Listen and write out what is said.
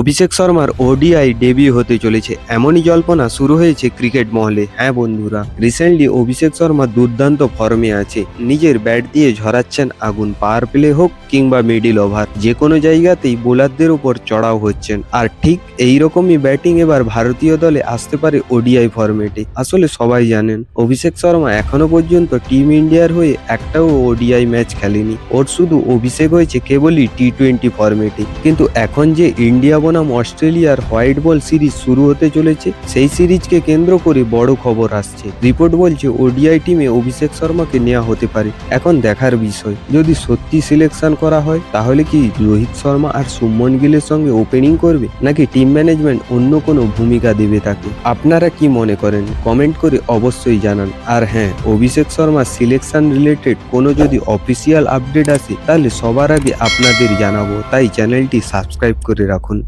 অভিষেক শর্মার ODI debut হতে চলেছে। এমনই জল্পনা শুরু হয়েছে ক্রিকেট মহলে। হ্যাঁ বন্ধুরা, রিসেন্টলি অভিষেক শর্মা দুর্দান্ত ফর্মে আছে। নিজের ব্যাট দিয়ে ঝরাচ্ছেন আগুন, পাওয়ার প্লে হোক কিংবা মিডিল ওভার যে কোনো জায়গাতেই বোলারদের উপর চড়াও হচ্ছেন। আর ঠিক এই রকমই ব্যাটিং এবার ভারতীয় দলে আসতে পারে ওডিআই ফরম্যাটে আসলে সবাই জানেন, অভিষেক শর্মা এখনও পর্যন্ত টিম ইন্ডিয়ার হয়ে একটাও ওডিআই ম্যাচ খেলেনি। ওর শুধু অভিষেক হয়েছে কেবলই টি টোয়েন্টি ফরম্যাটে কিন্তু এখন যে ইন্ডিয়া বনাম অস্ট্রেলিয়ার হোয়াইট বল সিরিজ শুরু হতে চলেছে। সেই সিরিজকে কেন্দ্র করে বড় খবর আসছে। রিপোর্ট বলছে, ওডিআই টিমে অভিষেক শর্মাকে নেওয়া হতে পারে। এখন দেখার বিষয়, যদি সত্যি সিলেকশন করা হয়, তাহলে কি রোহিত শর্মা আর সুমন গিলের সঙ্গে ওপেনিং করবে? নাকি টিম ম্যানেজমেন্ট অন্য কোনো ভূমিকা দেবে তাকে? আপনারা কি মনে করেন? কমেন্ট করে অবশ্যই জানান। আর হ্যাঁ অভিষেক শর্মা সিলেকশন রিলেটেড কোনো যদি অফিসিয়াল আপডেট আসে, তাহলে সবার আগে আপনাদের জানাব। তাই চ্যানেলটি সাবস্ক্রাইব করে রাখুন।